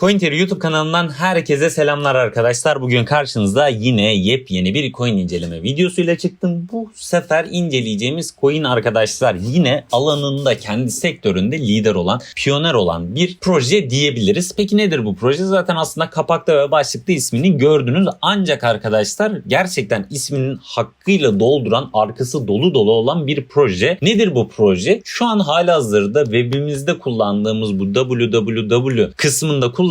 CoinTear YouTube kanalından herkese selamlar arkadaşlar. Bugün karşınızda yine yepyeni bir coin inceleme videosuyla çıktım. Bu sefer inceleyeceğimiz coin arkadaşlar yine alanında kendi sektöründe lider olan, piyoner olan bir proje diyebiliriz. Peki nedir bu proje? Zaten aslında kapakta ve başlıkta ismini gördünüz. Ancak arkadaşlar gerçekten isminin hakkıyla dolduran, arkası dolu dolu olan bir proje. Nedir bu proje? Şu an halihazırda webimizde kullandığımız bu www kısmında kullandığımız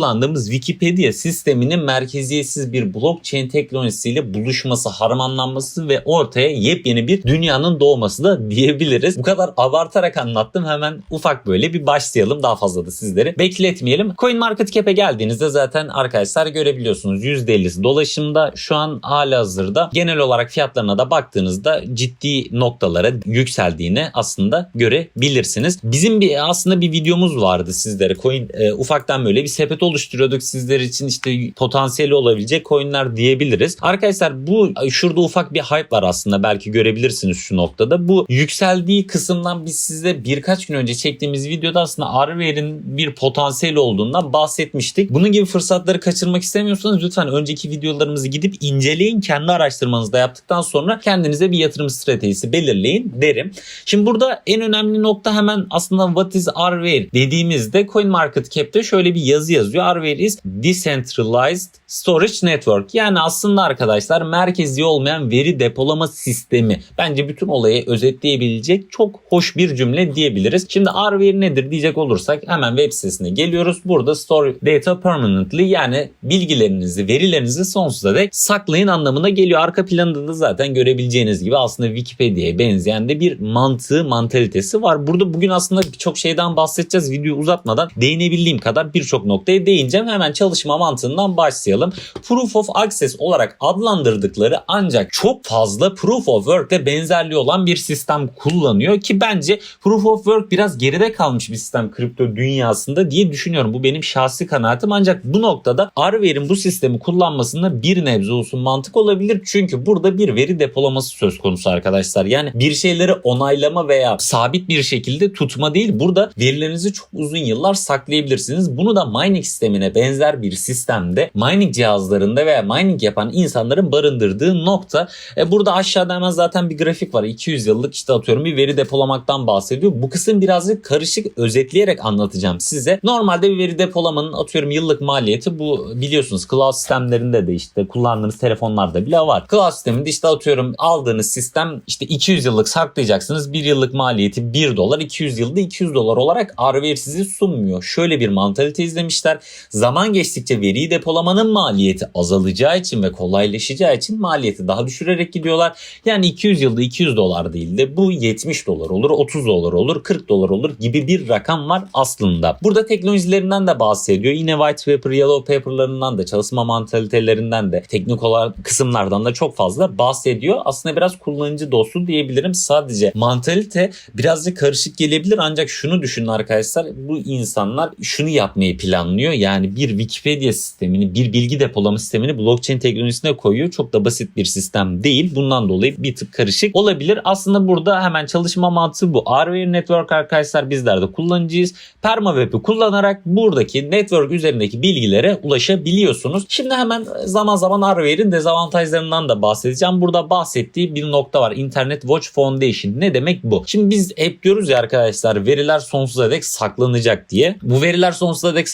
Wikipedia sisteminin merkeziyetsiz bir blockchain teknolojisiyle buluşması, harmanlanması ve ortaya yepyeni bir dünyanın doğması da diyebiliriz. Bu kadar abartarak anlattım. Hemen ufak böyle bir başlayalım. Daha fazla da sizleri bekletmeyelim. CoinMarketCap'e geldiğinizde zaten arkadaşlar görebiliyorsunuz. %50'si dolaşımda. Şu an halihazırda genel olarak fiyatlarına da baktığınızda ciddi noktalara yükseldiğini aslında görebilirsiniz. Bizim bir aslında bir videomuz vardı sizlere. Coin e, ufaktan böyle bir sepet oluşturuyorduk sizler için işte potansiyeli olabilecek coinler diyebiliriz. Arkadaşlar bu şurada ufak bir hype var aslında belki görebilirsiniz şu noktada. Bu yükseldiği kısımdan biz size birkaç gün önce çektiğimiz videoda aslında Arver'in bir potansiyeli olduğundan bahsetmiştik. Bunun gibi fırsatları kaçırmak istemiyorsanız lütfen önceki videolarımızı gidip inceleyin. Kendi araştırmanızı da yaptıktan sonra kendinize bir yatırım stratejisi belirleyin derim. Şimdi burada en önemli nokta hemen aslında what is Arver dediğimizde CoinMarketCap'te şöyle bir yazı yazıyor. Arver is Decentralized Storage Network. Yani aslında arkadaşlar merkezi olmayan veri depolama sistemi. Bence bütün olayı özetleyebilecek çok hoş bir cümle diyebiliriz. Şimdi Arver nedir diyecek olursak hemen web sitesine geliyoruz. Burada store data permanently yani bilgilerinizi, verilerinizi sonsuza dek saklayın anlamına geliyor. Arka planında da zaten görebileceğiniz gibi aslında Wikipedia'ya benzeyen de bir mantığı, mantalitesi var. Burada bugün aslında birçok şeyden bahsedeceğiz. Videoyu uzatmadan değinebildiğim kadar birçok noktaya değineceğim. Hemen çalışma mantığından başlayalım. Proof of Access olarak adlandırdıkları ancak çok fazla Proof of Work'le benzerliği olan bir sistem kullanıyor ki bence Proof of Work biraz geride kalmış bir sistem kripto dünyasında diye düşünüyorum. Bu benim şahsi kanaatim ancak bu noktada Arver'in bu sistemi kullanmasında bir nebze olsun mantık olabilir. Çünkü burada bir veri depolaması söz konusu arkadaşlar. Yani bir şeyleri onaylama veya sabit bir şekilde tutma değil. Burada verilerinizi çok uzun yıllar saklayabilirsiniz. Bunu da mining sistemine benzer bir sistemde mining cihazlarında veya mining yapan insanların barındırdığı nokta. E burada aşağıda hemen zaten bir grafik var. 200 yıllık işte atıyorum bir veri depolamaktan bahsediyor. Bu kısım birazcık karışık özetleyerek anlatacağım size. Normalde bir veri depolamanın atıyorum yıllık maliyeti bu biliyorsunuz cloud sistemlerinde de işte kullandığınız telefonlarda bile var. Cloud sisteminde işte atıyorum aldığınız sistem işte 200 yıllık saklayacaksınız. Bir yıllık maliyeti 1 dolar 200 yılda 200 dolar olarak Arver sizi sunmuyor. Şöyle bir mantalite izlemişler. Zaman geçtikçe veriyi depolamanın maliyeti azalacağı için ve kolaylaşacağı için maliyeti daha düşürerek gidiyorlar. Yani 200 yılda 200 dolar değil de bu 70 dolar olur, 30 dolar olur, 40 dolar olur gibi bir rakam var aslında. Burada teknolojilerinden de bahsediyor. Yine white paper, yellow paper'larından da çalışma mantalitelerinden de teknik olarak kısımlardan da çok fazla bahsediyor. Aslında biraz kullanıcı dostu diyebilirim. Sadece mantalite birazcık karışık gelebilir ancak şunu düşünün arkadaşlar. Bu insanlar şunu yapmayı planlıyor. Yani bir Wikipedia sistemini, bir bilgi depolama sistemini blockchain teknolojisine koyuyor. Çok da basit bir sistem değil. Bundan dolayı bir tık karışık olabilir. Aslında burada hemen çalışma mantığı bu. Arware Network arkadaşlar bizler de kullanıcıyız. Permaweb'i kullanarak buradaki network üzerindeki bilgilere ulaşabiliyorsunuz. Şimdi hemen zaman zaman Arware'in dezavantajlarından da bahsedeceğim. Burada bahsettiği bir nokta var. Internet Watch Foundation. Ne demek bu? Şimdi biz hep diyoruz ya arkadaşlar veriler sonsuza dek saklanacak diye. Bu veriler sonsuza dek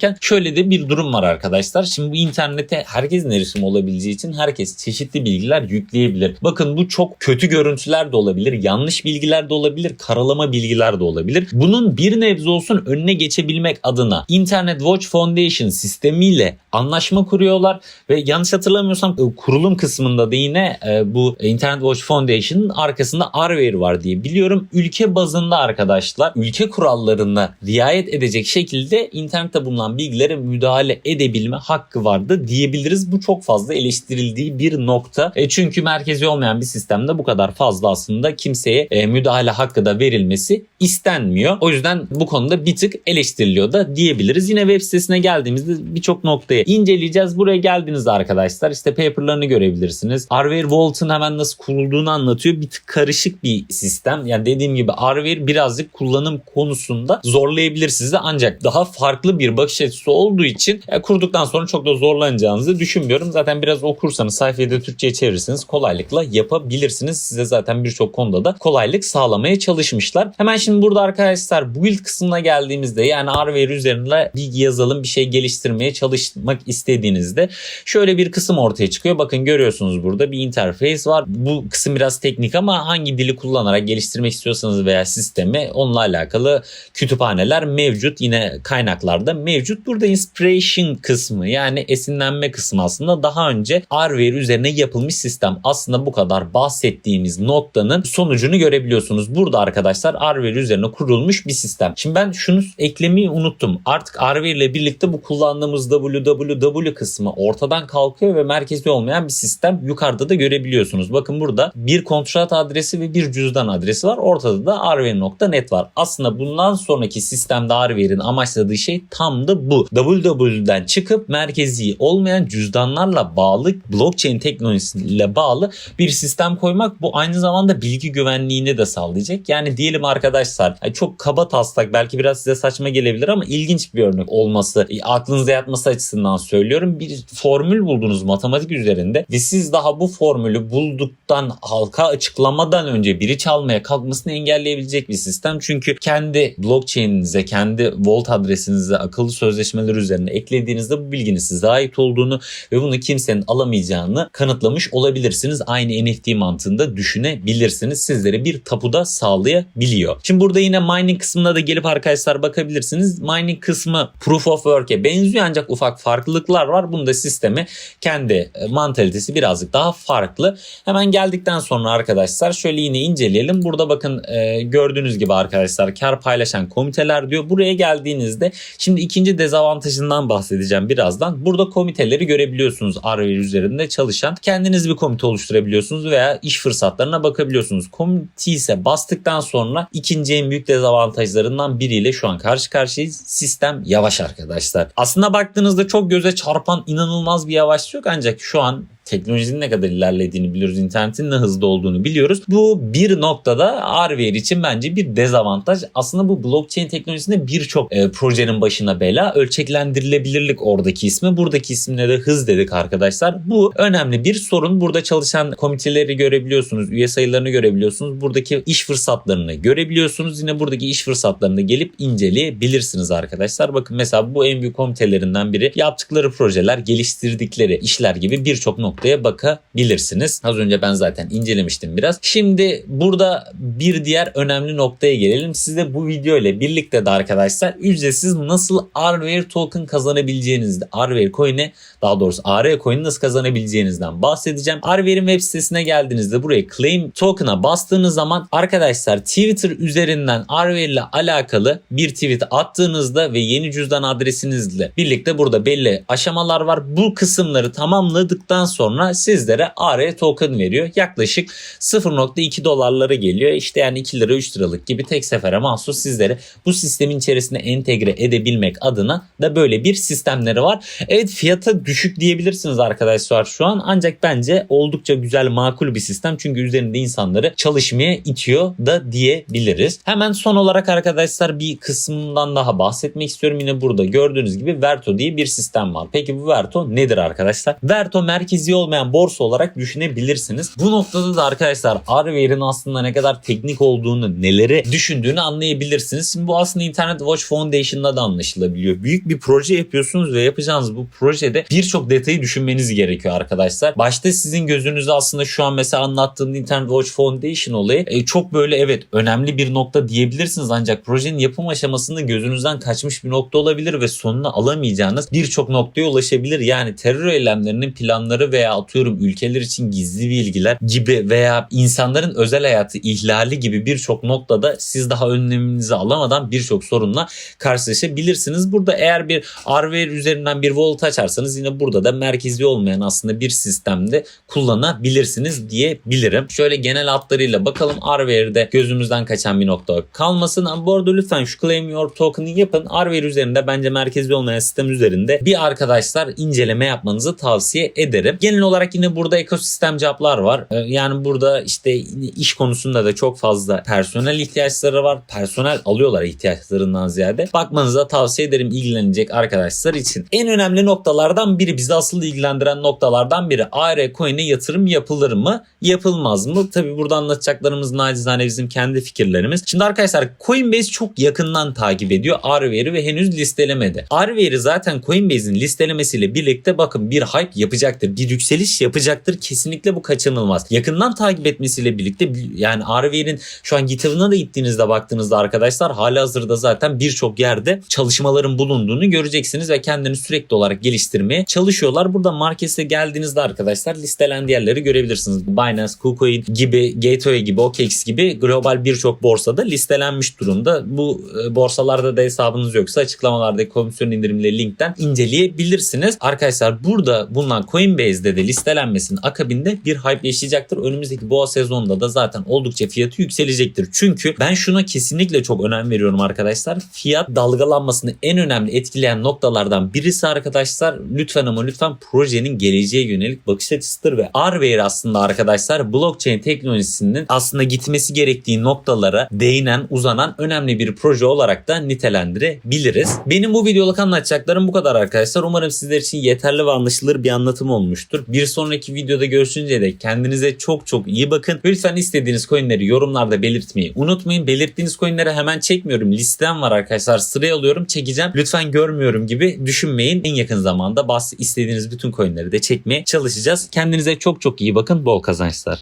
saklanırken şöyle de bir durum var arkadaşlar. Şimdi bu internete herkesin erişimi olabileceği için herkes çeşitli bilgiler yükleyebilir. Bakın bu çok kötü görüntüler de olabilir, yanlış bilgiler de olabilir, karalama bilgiler de olabilir. Bunun bir nebze olsun önüne geçebilmek adına Internet Watch Foundation sistemiyle anlaşma kuruyorlar ve yanlış hatırlamıyorsam e, kurulum kısmında da yine e, bu Internet Watch Foundation'ın arkasında Arver var diye biliyorum. Ülke bazında arkadaşlar ülke kurallarına riayet edecek şekilde internette bulunan bilgilere müdahale edebilme hakkı vardı diyebiliriz. Bu çok fazla eleştirildiği bir nokta. E çünkü merkezi olmayan bir sistemde bu kadar fazla aslında kimseye e, müdahale hakkı da verilmesi istenmiyor. O yüzden bu konuda bir tık eleştiriliyor da diyebiliriz. Yine web sitesine geldiğimizde birçok noktayı inceleyeceğiz. Buraya geldiğinizde arkadaşlar işte paperlarını görebilirsiniz. Arver Vault'un hemen nasıl kurulduğunu anlatıyor. Bir tık karışık bir sistem. Yani dediğim gibi Arver birazcık kullanım konusunda zorlayabilir sizi ancak daha farklı bir bakış açısı olduğu için e, kurduktan sonra çok da zorlanacağınızı düşünmüyorum. Zaten biraz okursanız sayfayı da Türkçe'ye çevirirseniz kolaylıkla yapabilirsiniz. Size zaten birçok konuda da kolaylık sağlamaya çalışmışlar. Hemen şimdi burada arkadaşlar build kısmına geldiğimizde yani hardware üzerinde bir yazılım bir şey geliştirmeye çalışmak istediğinizde şöyle bir kısım ortaya çıkıyor. Bakın görüyorsunuz burada bir interface var. Bu kısım biraz teknik ama hangi dili kullanarak geliştirmek istiyorsanız veya sistemi onunla alakalı kütüphaneler mevcut. Yine kaynaklarda mevcut. Burada inspiration kısmı yani esinlenme kısmı aslında daha önce hardware üzerine yapılmış sistem. Aslında bu kadar bahsettiğimiz noktanın sonucunu görebiliyorsunuz. Burada arkadaşlar hardware üzerine kurulmuş bir sistem. Şimdi ben şunu eklemeyi unuttum. Artık hardware ile birlikte bu kullandığımız www kısmı ortadan kalkıyor ve merkezi olmayan bir sistem yukarıda da görebiliyorsunuz. Bakın burada bir kontrat adresi ve bir cüzdan adresi var. Ortada da hardware.net var. Aslında bundan sonraki sistemde hardware'in amaçladığı şey tam da bu. www'den çıkıp merkezi olmayan cüzdanlarla bağlı blockchain teknolojisiyle bağlı bir sistem koymak bu aynı zamanda bilgi güvenliğini de sağlayacak. Yani diyelim arkadaşlar çok kaba taslak belki biraz size saçma gelebilir ama ilginç bir örnek olması e, aklınıza yatması açısından söylüyorum. Bir formül buldunuz matematik üzerinde ve siz daha bu formülü bulduktan halka açıklamadan önce biri çalmaya kalkmasını engelleyebilecek bir sistem. Çünkü kendi blockchain'inize, kendi vault adresinize akıllı sözleşmeler üzerine eklediğinizde bu bilginin size ait olduğunu ve bunu kimsenin alamayacağını kanıtlamış olabilirsiniz. Aynı NFT mantığında düşünebilirsiniz. Sizlere bir tapuda sağlayabiliyor. Şimdi burada yine mining kısmına da gelip arkadaşlar bakabilirsiniz. Mining kısmı proof of work'e benziyor ancak ufak farklılıklar var. Bunda sistemi kendi e, mantalitesi birazcık daha farklı. Hemen geldikten sonra arkadaşlar şöyle yine inceleyelim. Burada bakın e, gördüğünüz gibi arkadaşlar kar paylaşan komiteler diyor. Buraya geldiğinizde şimdi ikinci dezavantajından bahsedeceğim birazdan. Burada komiteleri görebiliyorsunuz Arvel üzerinde çalışan. Kendiniz bir komite oluşturabiliyorsunuz veya iş fırsatlarına bakabiliyorsunuz. Komite ise bastıktan sonra ikinci en büyük dezavantajlarından biriyle şu an karşı karşıyayız. Sistem yavaş arkadaşlar. Aslında baktığınızda çok göze çarpan inanılmaz bir yavaşlık yok ancak şu an teknolojinin ne kadar ilerlediğini biliyoruz. internetin ne hızlı olduğunu biliyoruz. Bu bir noktada hardware için bence bir dezavantaj. Aslında bu blockchain teknolojisinde birçok e, projenin başına bela. Ölçeklendirilebilirlik oradaki ismi. Buradaki isimle de hız dedik arkadaşlar. Bu önemli bir sorun. Burada çalışan komiteleri görebiliyorsunuz. Üye sayılarını görebiliyorsunuz. Buradaki iş fırsatlarını görebiliyorsunuz. Yine buradaki iş fırsatlarını gelip inceleyebilirsiniz arkadaşlar. Bakın mesela bu en büyük komitelerinden biri. Yaptıkları projeler, geliştirdikleri işler gibi birçok nokta noktaya bakabilirsiniz. Az önce ben zaten incelemiştim biraz. Şimdi burada bir diğer önemli noktaya gelelim. Size bu video ile birlikte de arkadaşlar ücretsiz nasıl Arware token kazanabileceğinizde Arware coin'e daha doğrusu AR coin'i nasıl kazanabileceğinizden bahsedeceğim. Arware'in web sitesine geldiğinizde buraya claim token'a bastığınız zaman arkadaşlar Twitter üzerinden Arware ile alakalı bir tweet attığınızda ve yeni cüzdan adresinizle birlikte burada belli aşamalar var. Bu kısımları tamamladıktan sonra sonra sizlere AR token veriyor. Yaklaşık 0.2 dolarlara geliyor. İşte yani 2 lira 3 liralık gibi tek sefere mahsus sizlere bu sistemin içerisine entegre edebilmek adına da böyle bir sistemleri var. Evet fiyata düşük diyebilirsiniz arkadaşlar şu an ancak bence oldukça güzel makul bir sistem çünkü üzerinde insanları çalışmaya itiyor da diyebiliriz. Hemen son olarak arkadaşlar bir kısmından daha bahsetmek istiyorum. Yine burada gördüğünüz gibi Verto diye bir sistem var. Peki bu Verto nedir arkadaşlar? Verto merkezi olmayan borsa olarak düşünebilirsiniz. Bu noktada da arkadaşlar Arware'in aslında ne kadar teknik olduğunu, neleri düşündüğünü anlayabilirsiniz. Şimdi bu aslında Internet Watch Foundation'da da anlaşılabiliyor. Büyük bir proje yapıyorsunuz ve yapacağınız bu projede birçok detayı düşünmeniz gerekiyor arkadaşlar. Başta sizin gözünüzde aslında şu an mesela anlattığım Internet Watch Foundation olayı e, çok böyle evet önemli bir nokta diyebilirsiniz ancak projenin yapım aşamasında gözünüzden kaçmış bir nokta olabilir ve sonuna alamayacağınız birçok noktaya ulaşabilir. Yani terör eylemlerinin planları veya atıyorum ülkeler için gizli bilgiler gibi veya insanların özel hayatı ihlali gibi birçok noktada siz daha önleminizi alamadan birçok sorunla karşılaşabilirsiniz. Burada eğer bir Arware üzerinden bir wallet açarsanız yine burada da merkezi olmayan aslında bir sistemde kullanabilirsiniz diyebilirim. Şöyle genel hatlarıyla bakalım Arware'de gözümüzden kaçan bir nokta kalmasın. Ama bu arada lütfen şu Claim Your Token'ı yapın. Arware üzerinde bence merkezi olmayan sistem üzerinde bir arkadaşlar inceleme yapmanızı tavsiye ederim. Genel Genel olarak yine burada ekosistem cevaplar var. Ee, Yani burada işte iş konusunda da çok fazla personel ihtiyaçları var. Personel alıyorlar ihtiyaçlarından ziyade. Bakmanıza tavsiye ederim ilgilenecek arkadaşlar için. En önemli noktalardan biri bizi asıl ilgilendiren noktalardan biri AR Coin'e yatırım yapılır mı? Yapılmaz mı? Tabi burada anlatacaklarımız nacizane bizim kendi fikirlerimiz. Şimdi arkadaşlar Coinbase çok yakından takip ediyor Arware'i ve henüz listelemedi. Arware'i zaten Coinbase'in listelemesiyle birlikte bakın bir hype yapacaktır. Bir yükseliş yapacaktır. Kesinlikle bu kaçınılmaz. Yakından takip etmesiyle birlikte yani Arware'in şu an GitHub'ına da gittiğinizde baktığınızda arkadaşlar hala hazırda zaten birçok yerde çalışmaların bulunduğunu göreceksiniz ve kendini sürekli olarak geliştirmeye çalışıyorlar. Burada markete geldiğinizde arkadaşlar listelendiği yerleri görebilirsiniz. Binance, KuCoin gibi, Gateway gibi, OKX gibi global birçok borsada listelenmiş durumda. Bu e, borsalarda da hesabınız yoksa açıklamalardaki komisyon indirimleri linkten inceleyebilirsiniz. Arkadaşlar burada bulunan Coinbase'de de listelenmesinin akabinde bir hype yaşayacaktır. Önümüzdeki boğa sezonunda da zaten oldukça fiyatı yükselecektir. Çünkü ben şuna kesinlikle çok önem veriyorum arkadaşlar. Fiyat dalgalanmasını en önemli etkileyen noktalardan birisi arkadaşlar lütfen ama lütfen projenin geleceğe yönelik bakış açısıdır ve Arware aslında arkadaşlar blockchain teknolojisinin aslında gitmesi gerektiği noktalara değinen uzanan önemli bir proje olarak da nitelendirebiliriz. Benim bu videoluk anlatacaklarım bu kadar arkadaşlar. Umarım sizler için yeterli ve anlaşılır bir anlatım olmuştur. Bir sonraki videoda görüşünce de kendinize çok çok iyi bakın. Lütfen istediğiniz coinleri yorumlarda belirtmeyi unutmayın. Belirttiğiniz coinleri hemen çekmiyorum. Listem var arkadaşlar. Sıraya alıyorum çekeceğim. Lütfen görmüyorum gibi düşünmeyin. En yakın zamanda bahs istediğiniz bütün coinleri de çekmeye çalışacağız. Kendinize çok çok iyi bakın. Bol kazançlar.